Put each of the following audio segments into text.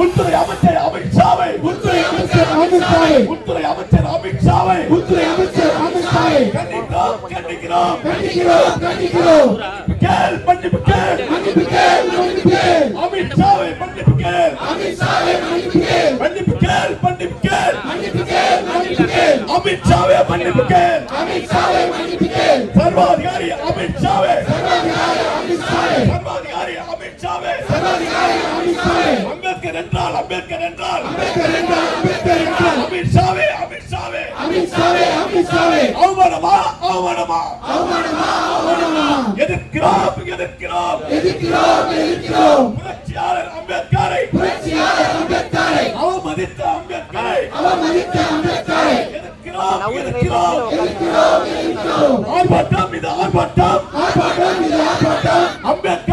உள்துறை அமைச்சர் அமித்ஷாவை உள்துறை அமைச்சர் அமித்ஷாவை உள்துறை அமைச்சர் அமித்ஷாவை உள்துறை அமைச்சர் அமித்ஷாவை கண்டிக்கிறோம் கண்டிக்கிறோம். கண்டிக்கிறோம் கண்டிக்கிறோம். கேள் மன்னிப்பு கேள். மன்னிப்பு கேள் மன்னிப்பு கேள். அமித்ஷாவை மன்னிப்பு கேள். அமித்ஷாவை மன்னிப்பு கேள். மன்னிப்பு கேள் மன்னிப்பு கேள். மன்னிப்பு கேள் மன்னிப்பு கேள். அமித்ஷாவை மன்னிப்பு கேள். அமித்ஷாவை மன்னிப்பு கேள். சர்வாதிகாரி அமித்ஷாவை சர்வாதிகாரி அமித்ஷாவை சர்வாதிகாரி அமித்ஷாவை சர்வாதிகாரி அமித்ஷாவை அம்பேத்கர் என்றால் அம்பேத்கர் என்றால் அம்பேத்கர் என்றால் அம்பேத்கர் என்றால் அமித்ஷாவே அமித்ஷாவே அமித்ஷாவை அமித்ஷாவை அவமானமா அவமானமா அவமானமா அவமானமா எதிர்க்கிறோம் எதிர்க்கிறோம் எதிர்க்கிறோம் எதிர்க்கிறோம் புரட்சியாளர் அம்பேத்கரை புரட்சியாளர் அம்பேத்கரை அவமதித்த அம்பேத்கரை அவமதித்த அம்பேத்கரை எதிர்க்கிறோம் எதிர்க்கிறோம் எதிர்க்கிறோம் எதிர்க்கிறோம் ஆர்ப்பாட்டம் இது ஆர்ப்பாட்டம் ஆர்ப்பாட்டம் இது ஆர்ப்பாட்டம் அம்பேத்கரை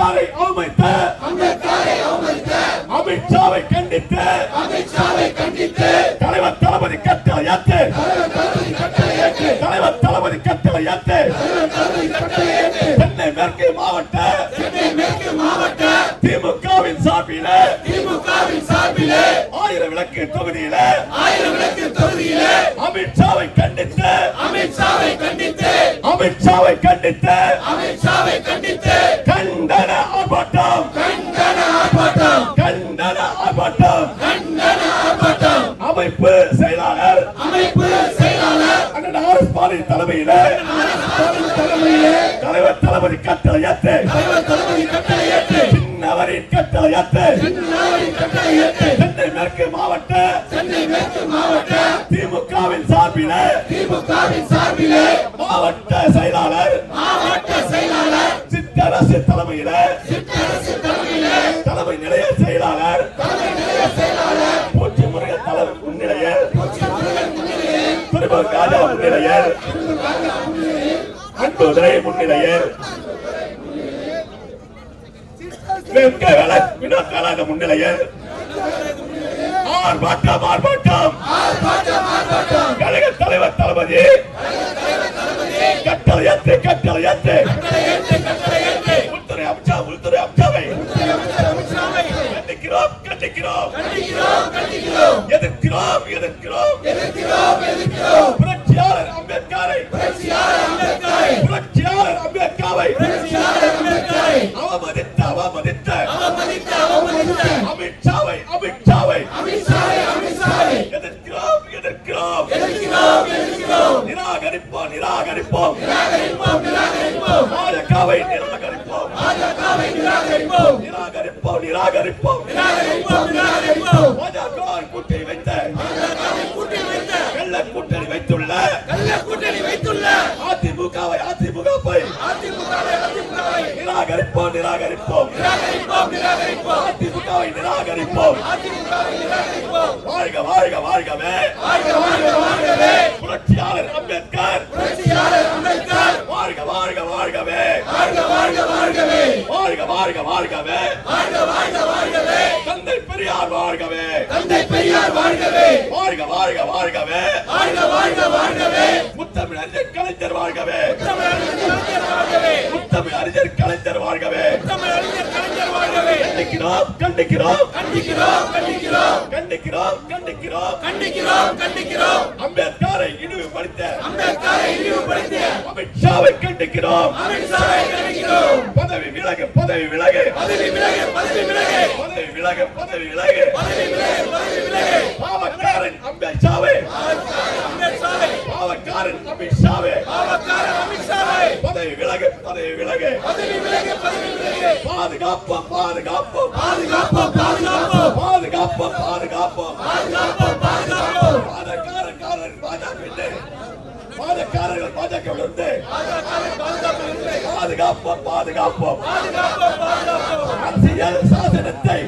ஏற்று தலைவர் தளபதி கட்டளை ஏற்று சென்னை மேற்கு மாவட்ட மாவட்ட திமுகவின் சார்பில திமுகவின் சார்பிலே ஆயிரம் விளக்கு தொகுதியில ஆயிரம் விளக்கு தொகுதியிலே அமித்ஷாவை கண்டித்து அமித்ஷாவை கண்டித்து அமித்ஷாவை கண்டித்து மேற்கு மாவட்ட திமுகவின் சார்பில திமுகவின் சார்பிலே மாவட்ட செயலாளர் மாவட்ட செயலாளர் சித்தரசு தலைமையில சிற்றரசு தலைமையிலே தலைமை நிலைய செயலாளர் தலைமை நிலைய செயலாளர் பூச்சி முருகன் தலைவர் முன்னிலையில் திருப்பூர் ராஜா முன்னிலையில் அன்புதுரை முன்னிலையில் வெங்க வேலன் வினோத் கலாக முன்னிலையில் ஆர்ப்பாட்டம் ஆர்ப்பாட்டம் கழக தலைவர் தளபதி. கட்டளை ஏற்று கட்டளை ஏற்று உள்துறை அமைச்சா உள்துறை அமித்ஷாவை. கண்டிக்கிறோம் கண்டிக்கிறோம். எதிர்க்கிறோம் எதிர்க்கிறோம். எதிர்க்கிறோம் எதிர்க்கிறோம் புரட்சியாளர் அம்பேத்கரை புரட்சியாளர் அம்பேத்கரை புரட்சியாளர் அம்பேத்கரை புரட்சியாளர் அம்பேத்கரை அவமதித்த அவமதித்த அவமதித்த அவமதித்த அமித்ஷாவை அமித்ஷாவை அமித்ஷாவை அமித்ஷாவை எதிர்க்கிறோம் எதிர்க்கிறோம் எதிர்க்கிறோம் எதிர்க்கிறோம் நிராகரிப்போம் நிராகரிப்போம் நிராகரிப்போம் நிராகரிப்போம் பாஜகவை நிராகரிப்போம். பாஜகவை நிராகரிப்போம். நிராகரிப்போம். நிராகரிப்போம். நிராகரிப்போம். நிராகரிப்போம். பாஜக கூட்டணி வைத்த. பாஜகவை கூட்டி வைத்த. வெள்ள கூட்டணி வைத்துள்ள. கள்ள கூட்டணி வைத்துள்ள. அதிமுகவை அதிமுகவை. அதிமுகவை அதிமுகவை. நிராகரிப்போம். நிராகரிப்போம். நிராகரிப்போம். நிராகரிப்போம். அதிமுகவை நிராகரிப்போம். அதிமுகவை நிராகரிப்போம். வாழ்க வாழ்க வாழ்கவே. வாழ்க வாழ்க வாழ்கவே. புரட்சியாளர் அம்பேத்கர். புரட்சியாளர் அம்பேத்கர். வாழ்க வாழ்க வாழ்கவே. வாழ்க வாழ்க வாழ்கவே. வாழ்க வாழ்க வாழ்கவே. தந்தை பெரியார் வாழ்கவே. தந்தை பெரியார் வாழ்கவே. வாழ்க வாழ்க வாழ்கவே. வாழ்க வாழ்க வாழ்கவே. முத்தமிழ் அறிஞர் கலைஞர் வாழ்கவே. தமிழறிஞர் கலைஞர் வாழ்கவே. முத்தமிழ் அறிஞர் கலைஞர் வாழ்கவே. கலைஞர் வாழ்கவே கண்டிக்கிறோம் கண்டிக்கிறோம் கண்டிக்கிறோம் கண்டிக்கிறோம் கண்டிக்கிறோம் கண்டிக்கிறோம் கண்டிக்கிறோம் கண்டிக்கிறோம். அம்பேத்கரை இழிவுபடுத்த அம்பேத்கரை இழிவுபடுத்திய அமித்ஷாவை கண்டிக்கிறோம். அமித்ஷாவை கண்டிக்கிறோம். பதவி விலகு பதவி விலகு. பதவி விலகு பதவி விலகு. பதவி விலகு பதவி விலகு. பதவி விலகு பதவி விலகு. பாவக்காரன் அம்பேத்ஷாவை. அம்பேத்கரை பாவக்காரன் அமித்ஷாவை. பாவக்காரர் அமித்ஷாவை. பதவி விலகு பதவி விலகு. பதவி விலகு. பாதுகாப்போம் பாதுகாப்போம் பாதுகாப்போம் பாதுகாப்போம் பாதுகாப்போம் பாதுகாப்போம் பாதுகாப்போம் பாதுகாப்போம் பாதக்காரக்காரன் பாஜக பாதக்காரர்கள் பாஜக வந்து பாதுகாப்போம் பாதுகாப்போம் பாதுகாப்போம் பாதுகாப்போம் அரசியல் சாசனத்தை.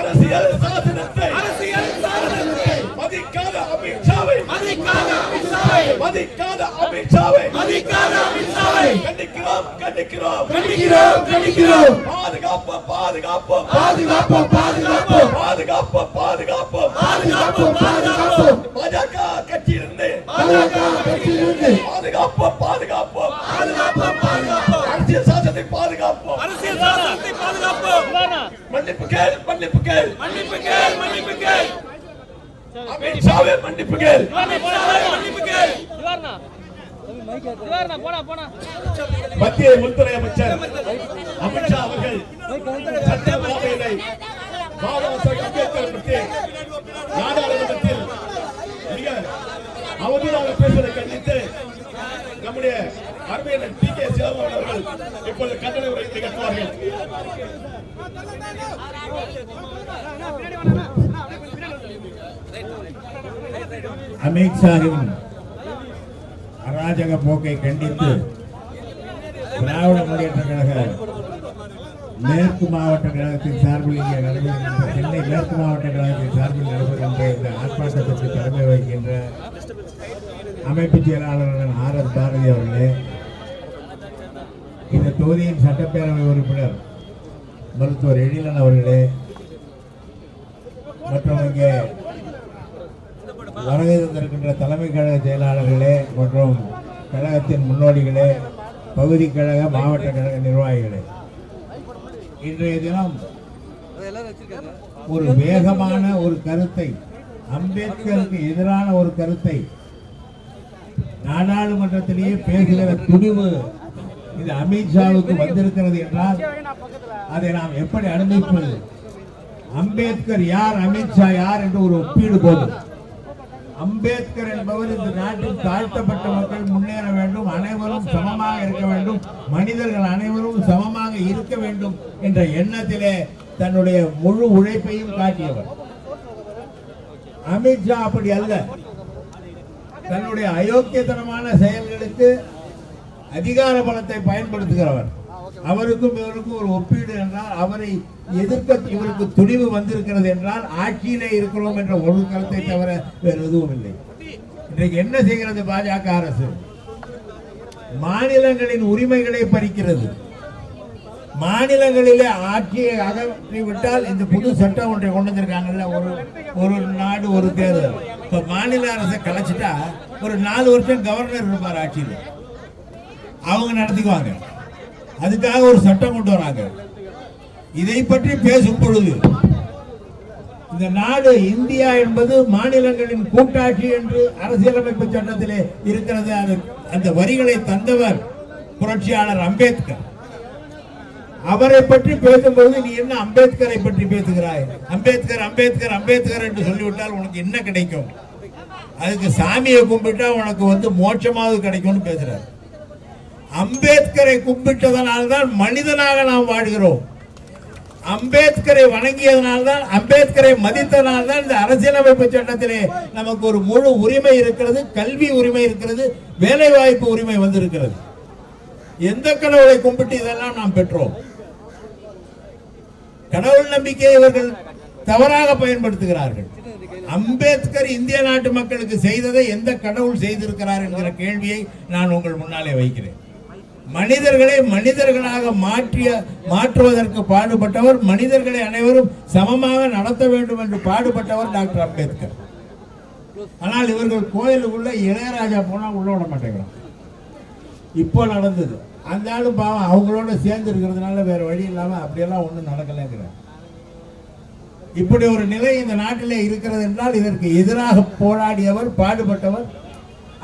அரசியல் சாசனத்தை அரசியல் சாதனத்தை மதிக்காத அமித்ஷாவை மதிக்காத அமித்ஷாவை மதிக்காத அமித்ஷாவை. மதிக்காத அமித்ஷாவை. கண்டிக்கிறோம் கண்டிக்கிறோம். கண்டிக்கிறோம் கண்டிக்கிறோம். பாதுகாப்போம் பாதுகாப்போம். பாதுகாப்போம் பாதுகாப்போம். பாதுகாப்போம் பாதுகாப்போம். பாதுகாப்போம் பாதுகாப்போம். பாஜக கட்சியிலிருந்து. பாஜக கட்சியிலிருந்து. பாதுகாப்போம் பாதுகாப்போம். பாதுகாப்போம் பாதுகாப்போம். அரசியல் சாசனத்தை பாதுகாப்போம். அரசியல் சாசனத்தை பாதுகாப்போம். மன்னிப்பு கேள் மன்னிப்பு கேள். மன்னிப்பு கேள் மன்னிப்பு கேள். அமித்ஷாவே மன்னிப்பு கேள். மன்னிப்பு கேள். மத்திய உள்துறை அமைச்சர் அமித்ஷா அவர்கள் சட்டப்பேரவையிலே பாபா சாஹேப் அம்பேத்கர் பற்றி நாடாளுமன்றத்தில் மிக அவதூறாக பேசுவதை கண்டித்து நம்முடைய அருமையான டி கே சிவமோகன் அவர்கள் இப்பொழுது கண்டன உரை நிகழ்த்துவார்கள். அமித்ஷாவின் அராஜக போக்கை கண்டித்து திராவிட முன்னேற்ற கழக மேற்கு மாவட்ட கழகத்தின் சார்பில் இங்கே நடைபெறுகின்ற சென்னை மேற்கு மாவட்ட கழகத்தின் சார்பில் நடைபெறுகின்ற இந்த ஆர்ப்பாட்டத்திற்கு தலைமை வகிக்கின்ற அமைப்பு செயலாளர்கள் ஆர் எஸ் பாரதி அவர்களே இந்த தொகுதியின் சட்டப்பேரவை உறுப்பினர் மருத்துவர் எழிலன் அவர்களே மற்றும் இங்கே வருகை தந்திருக்கின்ற தலைமை கழக செயலாளர்களே மற்றும் கழகத்தின் முன்னோடிகளே பகுதி கழக மாவட்ட கழக நிர்வாகிகளே. இன்றைய தினம் ஒரு வேகமான ஒரு கருத்தை அம்பேத்கருக்கு எதிரான ஒரு கருத்தை நாடாளுமன்றத்திலேயே பேசுகிற துணிவு இது அமித்ஷாவுக்கு வந்திருக்கிறது என்றால் அதை நாம் எப்படி அனுமதிப்பது? அம்பேத்கர் யார் அமித்ஷா யார் என்று ஒரு ஒப்பீடு போதும். அம்பேத்கர் என்பவர் இந்த நாட்டில் தாழ்த்தப்பட்ட மக்கள் முன்னேற வேண்டும் அனைவரும் சமமாக இருக்க வேண்டும் மனிதர்கள் அனைவரும் சமமாக இருக்க வேண்டும் என்ற எண்ணத்திலே தன்னுடைய முழு உழைப்பையும் காட்டியவர். அமித்ஷா அப்படி அல்ல. தன்னுடைய அயோக்கியத்தனமான செயல்களுக்கு அதிகார பலத்தை பயன்படுத்துகிறவர். அவருக்கும் இவருக்கும் ஒரு ஒப்பீடு என்றால் அவரை எதிர்க்க இவருக்கு துணிவு வந்திருக்கிறது என்றால் ஆட்சியிலே இருக்கிறோம் என்ற ஒரு கருத்தை தவிர வேறு எதுவும் இல்லை. இன்றைக்கு என்ன செய்கிறது பாஜக அரசு? மாநிலங்களின் உரிமைகளை பறிக்கிறது. மாநிலங்களிலே ஆட்சியை அகற்றிவிட்டால் இந்த புது சட்டம் ஒன்றை கொண்டு வந்திருக்காங்கல்ல ஒரு ஒரு நாடு ஒரு தேர்தல். இப்ப மாநில அரசை கலைச்சிட்டா ஒரு நாலு வருஷம் கவர்னர் இருப்பார் ஆட்சியில். அவங்க நடத்திக்குவாங்க. அதுக்காக ஒரு சட்டம் கொண்டு வராங்க. இதை பற்றி பேசும் பொழுது இந்த நாடு இந்தியா என்பது மாநிலங்களின் கூட்டாட்சி என்று அரசியலமைப்பு சட்டத்திலே இருக்கிறது. அது அந்த வரிகளை தந்தவர் புரட்சியாளர் அம்பேத்கர். அவரை பற்றி பேசும்போது நீ என்ன அம்பேத்கரை பற்றி பேசுகிறாய்? அம்பேத்கர் அம்பேத்கர் அம்பேத்கர் என்று சொல்லிவிட்டால் உனக்கு என்ன கிடைக்கும்? அதுக்கு சாமியை கும்பிட்டா உனக்கு வந்து மோட்சமாவது கிடைக்கும்னு பேசுறாரு. அம்பேத்கரை கும்பிட்டதனால் தான் மனிதனாக நாம் வாழ்கிறோம். அம்பேத்கரை வணங்கியதனால் தான் அம்பேத்கரை மதித்ததனால்தான் இந்த அரசியலமைப்பு சட்டத்திலே நமக்கு ஒரு முழு உரிமை இருக்கிறது கல்வி உரிமை இருக்கிறது வேலை வாய்ப்பு உரிமை வந்திருக்கிறது. எந்த கடவுளை கும்பிட்டு இதெல்லாம் நாம் பெற்றோம்? கடவுள் நம்பிக்கையை இவர்கள் தவறாக பயன்படுத்துகிறார்கள். அம்பேத்கர் இந்திய நாட்டு மக்களுக்கு செய்ததை எந்த கடவுள் செய்திருக்கிறார் என்கிற கேள்வியை நான் உங்கள் முன்னாலே வைக்கிறேன். மனிதர்களை மனிதர்களாக மாற்றிய மாற்றுவதற்கு பாடுபட்டவர் மனிதர்களை அனைவரும் சமமாக நடத்த வேண்டும் என்று பாடுபட்டவர் டாக்டர் அம்பேத்கர். ஆனால் இவர்கள் கோயிலுக்குள்ள இளையராஜா போனால் உள்ள விட மாட்டேங்கிறான். இப்போ நடந்தது. அந்த ஆளு பாவம் அவங்களோட சேர்ந்து இருக்கிறதுனால வேற வழி இல்லாமல் அப்படியெல்லாம் ஒன்றும் நடக்கலைங்கிற இப்படி ஒரு நிலை இந்த நாட்டிலே இருக்கிறது என்றால் இதற்கு எதிராக போராடியவர் பாடுபட்டவர்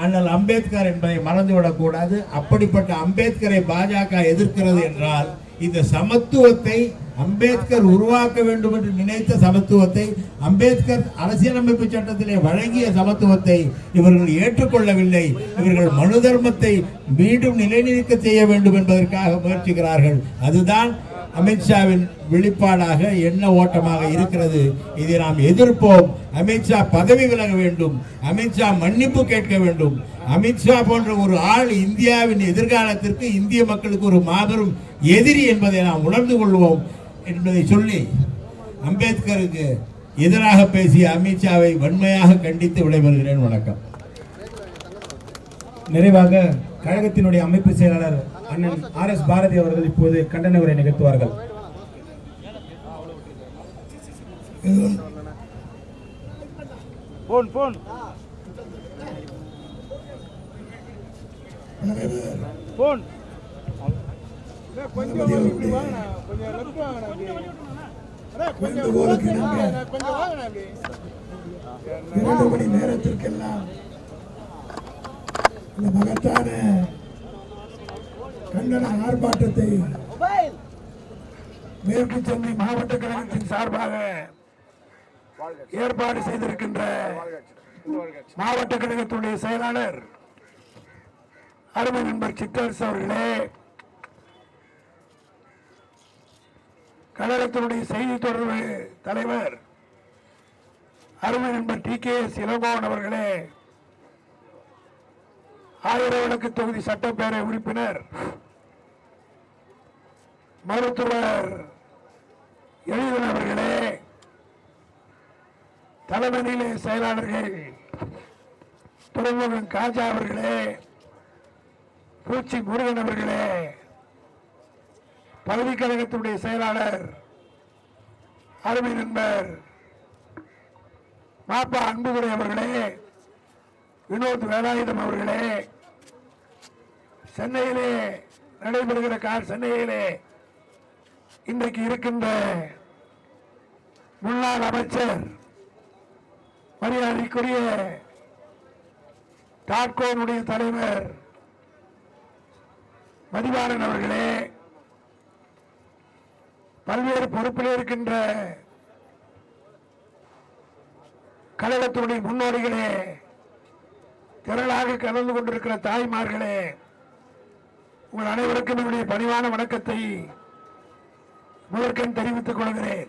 அண்ணல் அம்பேத்கர் என்பதை மறந்துவிடக்கூடாது. அப்படிப்பட்ட அம்பேத்கரை பாஜக எதிர்க்கிறது என்றால் இந்த சமத்துவத்தை அம்பேத்கர் உருவாக்க வேண்டும் என்று நினைத்த சமத்துவத்தை அம்பேத்கர் அரசியலமைப்பு சட்டத்திலே வழங்கிய சமத்துவத்தை இவர்கள் ஏற்றுக்கொள்ளவில்லை. இவர்கள் மனு தர்மத்தை மீண்டும் நிலைநிறுத்த செய்ய வேண்டும் என்பதற்காக முயற்சிக்கிறார்கள். அதுதான் அமித்ஷாவின் வெளிப்பாடாக என்ன ஓட்டமாக இருக்கிறது? இதை நாம் எதிர்ப்போம். அமித்ஷா பதவி விலக வேண்டும். அமித்ஷா மன்னிப்பு கேட்க வேண்டும். அமித்ஷா போன்ற ஒரு ஆள் இந்தியாவின் எதிர்காலத்திற்கு இந்திய மக்களுக்கு ஒரு மாபெரும் எதிரி என்பதை நாம் உணர்ந்து கொள்வோம் என்பதை சொல்லி அம்பேத்கருக்கு எதிராக பேசிய அமித்ஷாவை வன்மையாக கண்டித்து விடைபெறுகிறேன். வணக்கம். நிறைவாக கழகத்தினுடைய அமைப்பு செயலாளர் அண்ணன் ஆர் எஸ் பாரதி அவர்கள் இப்போது கண்டன உரை நிகழ்த்துவார்கள். Phone phone. போன். இரண்டு மணி நேரத்திற்கெல்லாம் இந்த மகத்தான கண்டன ஆர்ப்பாட்டத்தை மேற்கு சென்னை மாவட்ட கழகத்தின் சார்பாக ஏற்பாடு செய்திருக்கின்ற மாவட்ட கழகத்துடைய செயலாளர் அருமை நண்பர் சித்தரசு அவர்களே கழகத்தினுடைய செய்தி தொடர்பு தலைவர் அருமை நண்பர் டி கே எஸ் இளங்கோவன் அவர்களே ஆயிரவிளக்கு தொகுதி சட்டப்பேரவை உறுப்பினர் மருத்துவர் எழிலன் அவர்களே தலைமை நிலைய செயலாளர்கள் துறைமுகம் காஜா அவர்களே பூச்சி முருகன் அவர்களே பகுதிக் செயலாளர் அருமை நண்பர் மாப்பா அன்புதுரை அவர்களே வினோத் வேலாயுதம் அவர்களே சென்னையிலே நடைபெறுகிற கார் சென்னையிலே இன்றைக்கு இருக்கின்ற முன்னாள் அமைச்சர் மரியாதைக்குரிய டாட்கோனுடைய தலைவர் மதிவாரன் அவர்களே பல்வேறு பொறுப்பில் இருக்கின்ற கழகத்தினுடைய முன்னோடிகளே திரளாக கலந்து கொண்டிருக்கிற தாய்மார்களே உங்கள் அனைவருக்கும் என்னுடைய பணிவான வணக்கத்தை முதற்கண் தெரிவித்துக் கொள்கிறேன்.